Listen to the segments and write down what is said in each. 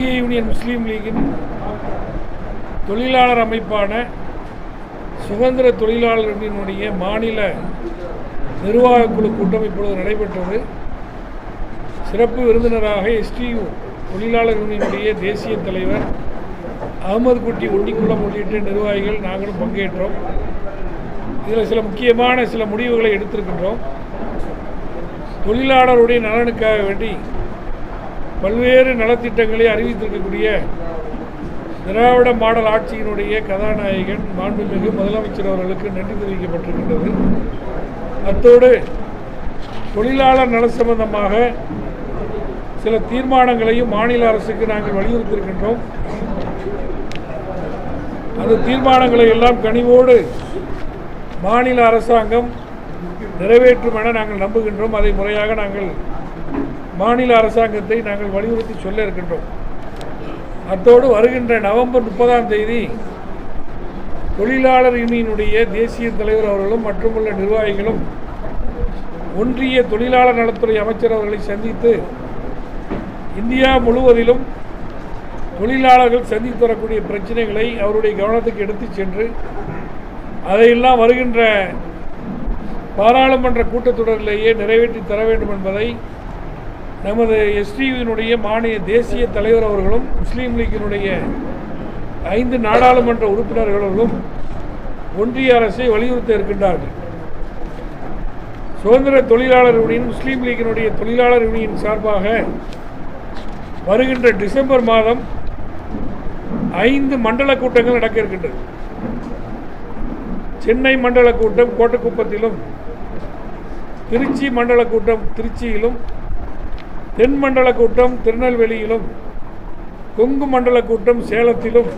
இந்திய யூனியன் முஸ்லீம் லீகின் தொழிலாளர் அமைப்பான சுதந்திர தொழிலாளர்களினுடைய மாநில நிர்வாகக் குழு கூட்டம் இப்பொழுது நடைபெற்றது. சிறப்பு விருந்தினராக எஸ்டியு தொழிலாளர் யூனியனுடைய தேசிய தலைவர் அகமது குட்டி ஒண்டிக்குளம் உள்ளிட்ட நிர்வாகிகள் நாங்களும் பங்கேற்றோம். இதில் சில முக்கியமான சில முடிவுகளை எடுத்திருக்கின்றோம். தொழிலாளருடைய நலனுக்காக வேண்டி பல்வேறு நலத்திட்டங்களை அறிவித்திருக்கக்கூடிய திராவிட மாடல் ஆட்சியினுடைய கதாநாயகன் மாண்புமிகு முதலமைச்சர் அவர்களுக்கு நன்றி தெரிவிக்கப்பட்டிருக்கின்றது. அத்தோடு தொழிலாளர் நல சம்பந்தமாக சில தீர்மானங்களையும் மாநில அரசுக்கு நாங்கள் வலியுறுத்தியிருக்கின்றோம். அந்த தீர்மானங்களை எல்லாம் கனிவோடு மாநில அரசாங்கம் நிறைவேற்றும் என நாங்கள் நம்புகின்றோம். அதை முறையாக நாங்கள் மாநில அரசாங்கத்தை நாங்கள் வலியுறுத்தி சொல்ல இருக்கின்றோம். அத்தோடு வருகின்ற நவம்பர் முப்பதாம் தேதி தொழிலாளர் யூனியனுடைய தேசிய தலைவர் அவர்களும் மற்றும் உள்ள நிர்வாகிகளும் ஒன்றிய தொழிலாளர் நலத்துறை அமைச்சர் அவர்களை சந்தித்து இந்தியா முழுவதிலும் தொழிலாளர்கள் சந்தித்து வரக்கூடிய பிரச்சனைகளை அவருடைய கவனத்துக்கு எடுத்துச் சென்று அதையெல்லாம் வருகின்ற பாராளுமன்ற கூட்டத்தொடரிலேயே நிறைவேற்றி தர வேண்டும் என்பதை நமது எஸ்டிவியினுடைய மாநில தேசிய தலைவர் அவர்களும் முஸ்லீம் லீக்கினுடைய ஐந்து நாடாளுமன்ற உறுப்பினர்களும் ஒன்றிய அரசை வலியுறுத்த இருக்கின்றார்கள். சுதந்திர தொழிலாளர் யூனியன் முஸ்லீம் லீக்கினுடைய தொழிலாளர் யூனியன் சார்பாக வருகின்ற டிசம்பர் மாதம் ஐந்து மண்டல கூட்டங்கள் நடக்க இருக்கின்றது. சென்னை மண்டல கூட்டம் கோட்டக்குப்பத்திலும் திருச்சி மண்டல கூட்டம் திருச்சியிலும் தென்மண்டல கூட்டம் திருநெல்வேலியிலும் கொங்கு மண்டல கூட்டம் சேலத்திலும்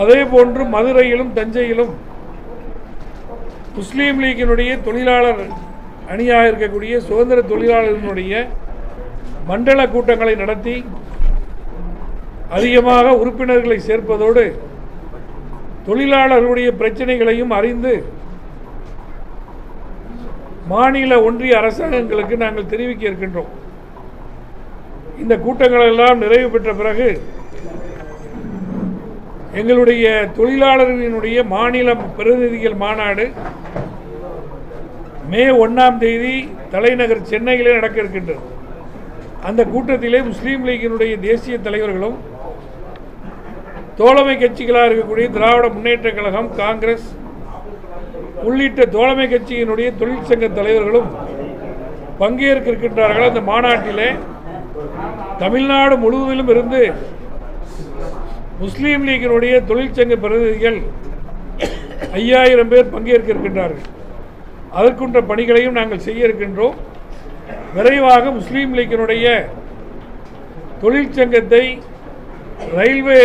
அதே போன்று மதுரையிலும் தஞ்சையிலும் முஸ்லீம் லீக்கினுடைய தொழிலாளர் அணியாக இருக்கக்கூடிய சுதந்திர தொழிலாளர்களுடைய மண்டல கூட்டங்களை நடத்தி அதிகமாக உறுப்பினர்களை சேர்ப்பதோடு தொழிலாளர்களுடைய பிரச்சனைகளையும் அறிந்து மாநில ஒன்றிய அரசாங்கங்களுக்கு நாங்கள் தெரிவிக்க இருக்கின்றோம். இந்த கூட்டங்கள் எல்லாம் நிறைவு பெற்ற பிறகு எங்களுடைய தொழிலாளர்களினுடைய மாநில பிரதிநிதிகள் மாநாடு மே ஒன்றாம் தேதி தலைநகர் சென்னையிலே நடக்க இருக்கின்றது. அந்த கூட்டத்திலே முஸ்லீம் லீக்கினுடைய தேசிய தலைவர்களும் தோழமை கட்சிகளாக இருக்கக்கூடிய திராவிட முன்னேற்ற கழகம் காங்கிரஸ் உள்ளிட்ட தோழமை கட்சியினுடைய தொழிற்சங்க தலைவர்களும் பங்கேற்க இருக்கின்றார்கள். அந்த மாநாட்டிலே தமிழ்நாடு முழுவதிலும் இருந்து முஸ்லீம் லீக்கினுடைய தொழிற்சங்க பிரதிநிதிகள் ஐயாயிரம் பேர் பங்கேற்க இருக்கின்றார்கள் அதற்குன்ற பணிகளையும் நாங்கள் செய்ய இருக்கின்றோம் விரைவாக முஸ்லீம் லீக்கினுடைய தொழிற்சங்கத்தை ரயில்வே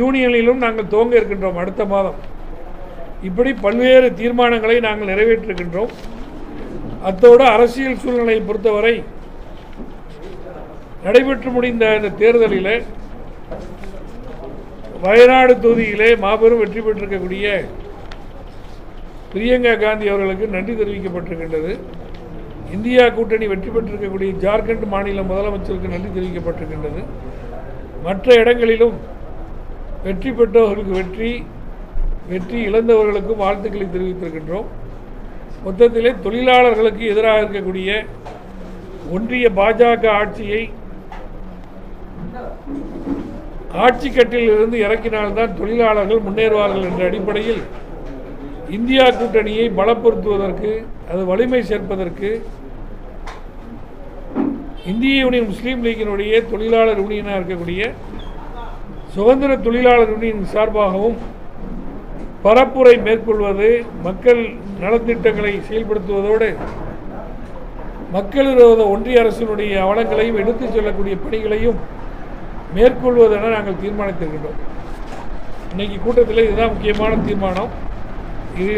யூனியனிலும் நாங்கள் துவங்க இருக்கின்றோம் அடுத்த மாதம். இப்படி பல்வேறு தீர்மானங்களை நாங்கள் நிறைவேற்றிருக்கின்றோம். அத்தோடு அரசியல் சூழ்நிலையை பொறுத்தவரை நடைபெற்று முடிந்த இந்த தேர்தலில் வயநாடு தொகுதியிலே மாபெரும் வெற்றி பெற்றிருக்கக்கூடிய பிரியங்கா காந்தி அவர்களுக்கு நன்றி தெரிவிக்கப்பட்டிருக்கின்றது. இந்தியா கூட்டணி வெற்றி பெற்றிருக்கக்கூடிய ஜார்க்கண்ட் மாநில முதலமைச்சருக்கு நன்றி தெரிவிக்கப்பட்டிருக்கின்றது. மற்ற இடங்களிலும் வெற்றி பெற்றவர்களுக்கு வெற்றி வெற்றி இழந்தவர்களுக்கும் வாழ்த்துக்களை தெரிவித்திருக்கின்றோம். மொத்தத்திலே தொழிலாளர்களுக்கு எதிராக இருக்கக்கூடிய ஒன்றிய பாஜக ஆட்சியை ஆட்சி கட்டில் இருந்து இறக்கினால்தான் தொழிலாளர்கள் முன்னேறுவார்கள் என்ற அடிப்படையில் இந்தியா கூட்டணியை பலப்படுத்துவதற்கு அது வலிமை சேர்ப்பதற்கு இந்திய யூனியன் முஸ்லீம் லீக்கினுடைய தொழிலாளர் யூனியனாக இருக்கக்கூடிய சுதந்திர தொழிலாளர் யூனியன் சார்பாகவும் பரப்புரை மேற்கொள்வது மக்கள் நலத்திட்டங்களை செயல்படுத்துவதோடு மக்கள் விரோத ஒன்றிய அரசினுடைய அவலங்களையும் எடுத்துச் செல்லக்கூடிய பணிகளையும் மேற்கொள்வதென நாங்கள் தீர்மானித்திருக்கின்றோம். இன்னைக்கு கூட்டத்தில் இதுதான் முக்கியமான தீர்மானம். இது